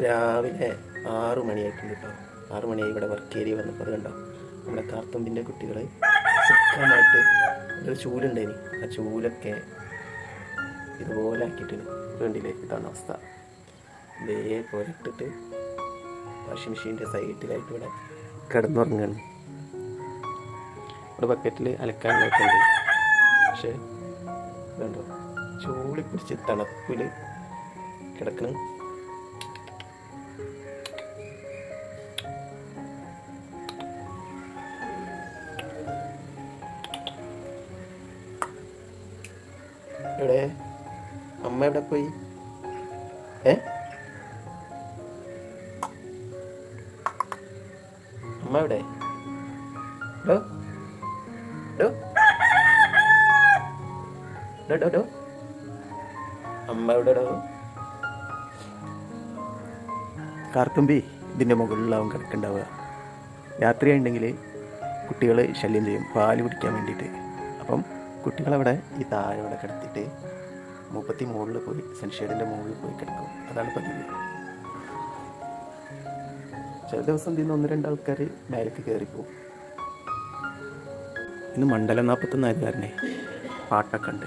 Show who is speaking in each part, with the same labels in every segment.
Speaker 1: രാവിലെ ആറ് മണിയായിട്ടുണ്ട് കേട്ടോ. ആറ് മണിയായി ഇവിടെ വർക്ക് ഏരിയ വന്നപ്പോൾ. അത് കണ്ടോ? നമ്മുടെ കാർത്തുമ്പിന്റെ കുട്ടികൾ സുഖമായിട്ട് ഒരു ചൂലുണ്ടായിനി. ആ ചൂലൊക്കെ ഇതുപോലെ ആക്കിയിട്ടുണ്ട് വേണ്ടിയില്ലേ ഇതാണ് അവസ്ഥ. ഇതേപോലെ ഇട്ടിട്ട് വാഷിംഗ് മെഷീന്റെ സൈഡിലായിട്ട് ഇവിടെ കിടന്നുറങ്ങുകയാണ് ഇവിടെ ബക്കറ്റിൽ അലക്കാനൊക്കെ ഉണ്ട്. പക്ഷേ കണ്ടോ ചൂളി പിടിച്ച് തണുപ്പിൽ കിടക്കണം. എവിടെ? അമ്മ എവിടെ പോയി? ഏ? അമ്മ എവിടെ? ഡോ അമ്മ എവിടെ കാർത്തുമ്പി ഇതിന്റെ മുകളിലാവും കിടക്കുന്നുണ്ടാവുക രാത്രിയുണ്ടെങ്കിൽ കുട്ടികൾ ശല്യം ചെയ്യും. പാൽ കുടിക്കാൻ വേണ്ടിയിട്ട്. അപ്പം കുട്ടികളവിടെ ഈ താഴെ ഇവിടെ കിടത്തിയിട്ട് മുപ്പത്തി മുകളിൽ പോയി സൺഷെയ്ഡിന്റെ മുകളിൽ പോയി കിടക്കും. അതാണ് പതിവ്. ചില ദിവസം ഇന്ന് ഒന്ന് രണ്ട് ആൾക്കാർ മേലേക്ക് കയറിപ്പോവും ഇന്ന് മണ്ഡലം നാൽപ്പത്തൊന്നായത് കാരണേ പാട്ടൊക്കെ ഉണ്ട്.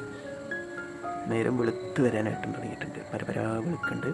Speaker 1: നേരം വെളുത്ത് വരാനായിട്ടും തുടങ്ങിയിട്ടുണ്ട്. പരപരാ വെളുക്കുണ്ട്